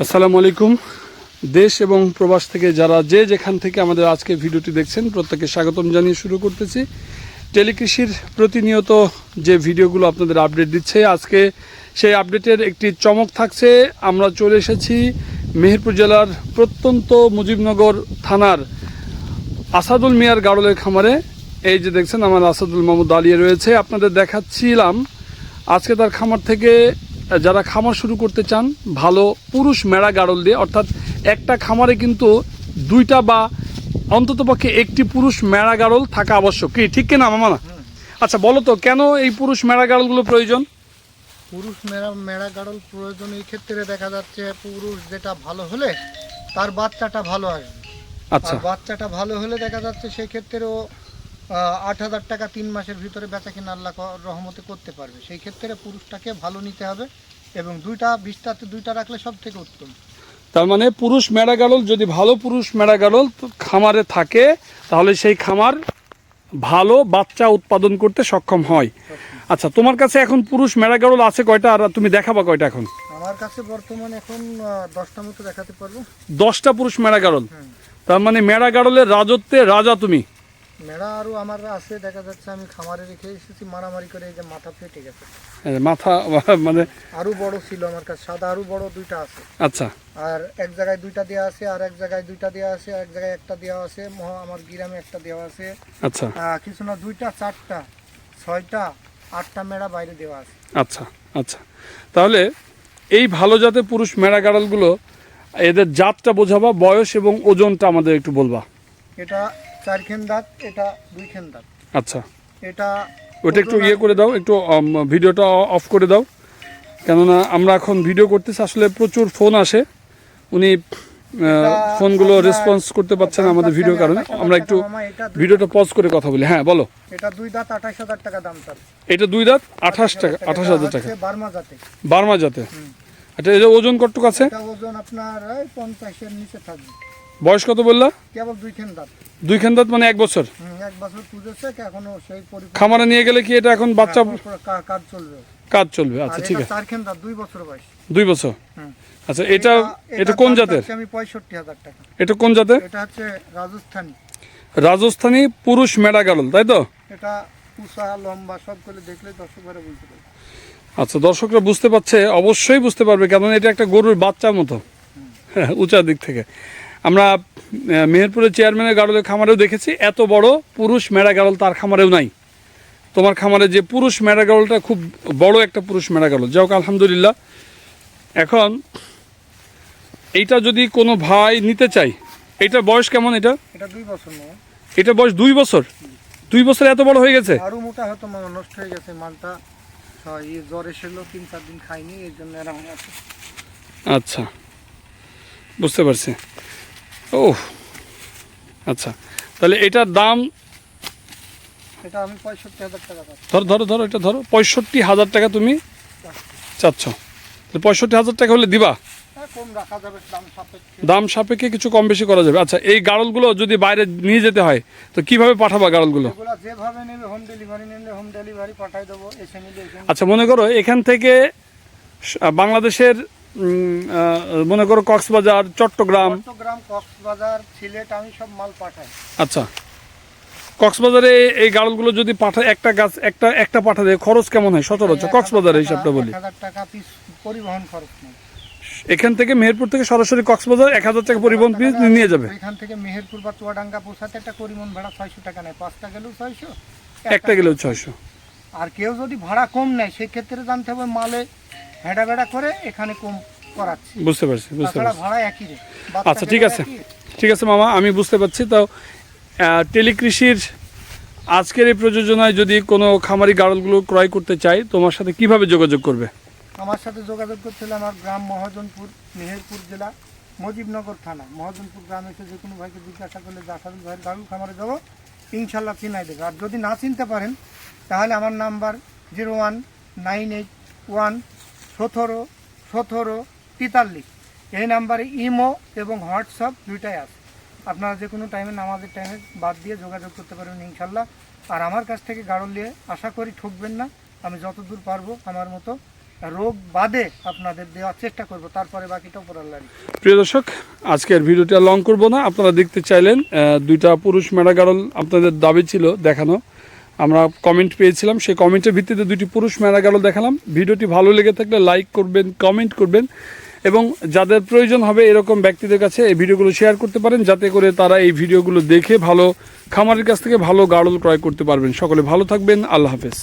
আসসালামু আলাইকুম। দেশ এবং প্রবাস থেকে যারা যে যেখান থেকে আমাদের আজকে ভিডিওটি দেখছেন প্রত্যেকে স্বাগতম জানিয়ে শুরু করতেছি। টেলিকৃষির প্রতিনিয়ত যে ভিডিওগুলো আপনাদের আপডেট দিচ্ছে, আজকে সেই আপডেটের একটি চমক থাকছে। আমরা চলে এসেছি মেহেরপুর জেলার প্রত্যন্ত মুজিবনগর থানার আসাদুল মিয়ার গাড়লের খামারে। এই যে দেখছেন, আমার আসাদুল মাহমুদ দাঁড়িয়ে রয়েছে। আপনাদের দেখাচ্ছিলাম, আজকে তার খামার থেকে যারা খামার শুরু করতে চান ভালো পুরুষ মেড়া গাড়ল দিয়ে অর্থাৎ একটা খামারে কিন্তু দুইটা বা অন্ততপক্ষে একটি পুরুষ মেড়া গাড়ল থাকা আবশ্যক। কি ঠিক কিনা মামা না আচ্ছা বলো তো কেন এই পুরুষ মেড়া গাড়লগুলো প্রয়োজন? পুরুষ মেরা মেরা গাড়ল প্রয়োজন এই ক্ষেত্রে দেখা যাচ্ছে পুরুষ যেটা ভালো হলে তার বাচ্চাটা ভালো আসবে। আচ্ছা। বাচ্চাটা ভালো হলে দেখা যাচ্ছে সেই ক্ষেত্রেও আট হাজার টাকা তিন মাসের ভিতরে বেচা কিনা আল্লাহ রহমতে করতে পারবে। সেই ক্ষেত্রে পুরুষটাকে ভালো নিতে হবে এবং দুইটা বিশটাতে দুইটা রাখলে সব থেকে উত্তম। তার মানে পুরুষ মেড়া গাড়ল যদি ভালো পুরুষ মেড়া গাড়ল তো খামারে থাকে তাহলে সেই খামার ভালো বাচ্চা উৎপাদন করতে সক্ষম হয়। আচ্ছা তোমার কাছে এখন পুরুষ মেড়া গাড়ল আছে কয়টা? আর তুমি দেখাবা কয়টা এখন? আমার কাছে বর্তমানে এখন দশটা মতো দেখাতে পারব। দশটা পুরুষ মেড়া গাড়ল তার মানে মেড়া গাড়লের রাজত্বে রাজা তুমি। মেরা আরও আমার আছে দেখা যাচ্ছে আমি খামারে রেখে এসেছি মারামারি করে এই যে মাথা ফেটে গেছে। মাথা মানে আরও বড় ছিল আমার কাছে সাদা আরও বড় দুইটা আছে। আচ্ছা। আর এক জায়গায় দুইটা দেওয়া আছে আর এক জায়গায় দুইটা দেওয়া আছে এক জায়গায় একটা দেওয়া আছে আমার গ্রামে একটা দেওয়া আছে। আচ্ছা। কিছু না দুইটা চারটা ছয়টা আটটা মেড়া বাইরে দেওয়া আছে। আচ্ছা আচ্ছা। তাহলে এই ভালো জাতের পুরুষ মেড়া গাড়লগুলো এদের জাতটা বোঝাবা বয়স এবং ওজনটা আমাদের একটু বলবা। এটা চার খেন দাঁত এটা দুই খেন দাঁত আচ্ছা। এটা ওটা একটু ইয়ে করে দাও একটু ভিডিওটা অফ করে দাও। কেননা আমরা এখন ভিডিও করতেছি আসলে প্রচুর ফোন আসে। উনি ফোনগুলো রেসপন্স করতে পারছেন আমাদের ভিডিওর কারণে। আমরা একটু এটা ভিডিওটা পজ করে কথা বলি। হ্যাঁ বলো। এটা দুই দাঁত আঠাশ হাজার টাকা দাম এটা দুই দাঁত আঠাশ টাকা আঠাশ হাজার টাকা। বার্মা জাতে বার্মা জাতে আচ্ছা যে ওজন কতটুকু আছে? ওজন আপনার পঞ্চাশের নিচে থাকবে। বয়স কত বললা? কেবল দুই দাঁত। দাঁত মানে এক বছর? এক বছর পুজোছে এখনও সেই খামারে নিয়ে গেলে কি এটা এখন বাচ্চা কাজ চলবে। কাজ চলবে আচ্ছা ঠিক আছে। দাঁত দুই বছর বয়স। দুই বছর? আচ্ছা এটা এটা কোন জাতের? আমি পঁয়ষট্টি হাজার টাকা। এটা কোন জাতের? এটা হচ্ছে রাজস্থানী। রাজস্থানী পুরুষ মেডা গাড়ল তাই তো? এটা উষা লম্বা সব করে দেখলে দর্শক বুঝতে পারবে। আচ্ছা দর্শকরা বুঝতে পারছে অবশ্যই বুঝতে পারবে কারণ এটা একটা গরুর বাচ্চার মতো। হ্যাঁ, উঁচা দিক থেকে। আমরা মেহেরপুরের চেয়ারম্যানের গাড়লের খামারেও দেখেছি এত বড় পুরুষ মেড়া গাড়ল তার খামারেও নাই। তোমার খামারে যে পুরুষ মেড়া গাড়লটা খুব বড় একটা পুরুষ মেড়া গাড়ল যাই হোক আলহামদুলিল্লাহ। এখন এইটা যদি কোনো ভাই নিতে চাই এটার বয়স কেমন এটা? এটা দুই বছর এটা বয়স দুই বছর? দুই বছর এত বড় হয়ে গেছে? আরও মোটা হয়তো মামা নষ্ট হয়ে গেছে মালটা আহ, জ্বর এসেছিল তিন চার দিন খাইনি এর জন্য এরকম আছে। আচ্ছা। বুঝতে পারছি। ও আচ্ছা। তাহলে এটার দাম এটা আমি পঁয়ষট্টি হাজার টাকা ধরো ধরো ধরো এটা ধরো পঁয়ষট্টি হাজার টাকা তুমি চাচ্ছ। তাহলে পঁয়ষট্টি হাজার টাকা হলে দিবা? হ্যাঁ, দাম সাপেক্ষে। কিছু কম বেশি করা যাবে। আচ্ছা এই গাড়লগুলো যদি বাইরে নিয়ে যেতে হয় তো কীভাবে পাঠাবা গাড়লগুলো। আচ্ছা মনে করো এখান থেকে বাংলাদেশের মনে করো কক্সবাজার চট্টগ্রাম। চট্টগ্রাম কক্সবাজার সিলেট আমি সব মাল পাঠাই। আচ্ছা। কক্সবাজারে এই গাড়লগুলো যদি পাঠায় একটা গাছ একটা একটা পাঠাতে খরচ কেমন হয়? সচরাচর কক্সবাজারের হিসাবটা বলি। টাকা পিস পরিবহন খরচ এখান থেকে মেহেরপুর থেকে সরাসরি কক্সবাজার এক হাজার টাকা পরিবহন ফিস নিয়ে যাবে। এখান থেকে মেহেরপুর বা চুয়াডাঙ্গা পৌঁছাতে একটা পরিবহন ভাড়া ছয়শো টাকা নেয়। পাঁচটা গেলেও ছয়শো একটা গেলেও ছয়শো। আর কেউ যদি ভাড়া কম নেয় সেক্ষেত্রে জানতে হবে মালে ভেড়া ভেড়া করে এখানে কম করাচ্ছি। বুঝতে পারছি বুঝতে পারছি। ভাড়া একই আচ্ছা, ঠিক আছে। ঠিক আছে মামা আমি বুঝতে পারছি। তো টেলিকৃষির আজকের এই প্রযোজনায় যদি কোনো খামারি গাড়লগুলো ক্রয় করতে চাই তোমার সাথে কীভাবে যোগাযোগ করবে? আমার সাথে যোগাযোগ করতে হলে আমার গ্রাম মহাজনপুর মেহেরপুর জেলা মজিবনগর থানা। মহাজনপুর গ্রামে এসে যে কোনো ভাইকে জিজ্ঞাসা করলে জাসাদুল ভাইয়ের গাড়ু খামারে যাব ইনশাল্লাহ চিনাই দেবে। আর যদি না চিনতে পারেন তাহলে আমার number zero one nine eight one সতেরো সতেরো, তেতাল্লিশ। এই নাম্বারে ইমো এবং হোয়াটসঅ্যাপ দুইটাই আছে। আপনারা যে কোনো টাইমে নামাজের টাইমে বাদ দিয়ে যোগাযোগ করতে পারবেন ইনশাল্লাহ। আর আমার কাছ থেকে গাড়ল নিয়ে আশা করি ঠকবেন না। আমি যতদূর পারব আমার মতো রোগ বাদে আপনাদের দেওয়ার চেষ্টা করব। তারপরে বাকিটা উপর আল্লাহর ইচ্ছা। প্রিয় দর্শক, আজকের ভিডিওটা লং করব না। আপনারা দেখতে চাইলেন দুইটা পুরুষ ম্যাডাগারল আপনাদের দাবি ছিল দেখানো। আমরা কমেন্ট পেয়েছিলাম, সেই কমেন্টের ভিত্তিতে দুটি পুরুষ ম্যাডাগারল দেখালাম। ভিডিওটি ভালো লেগে থাকলে লাইক করবেন কমেন্ট করবেন এবং যাদের প্রয়োজন হবে এরকম ব্যক্তিদের কাছে এই ভিডিওগুলো শেয়ার করতে পারেন, যাতে করে তারা এই ভিডিওগুলো দেখে ভালো, খামারের কাছ থেকে ভালো গাড়ল ক্রয় করতে পারবেন। সকলে ভালো থাকবেন, আল্লাহ হাফেজ।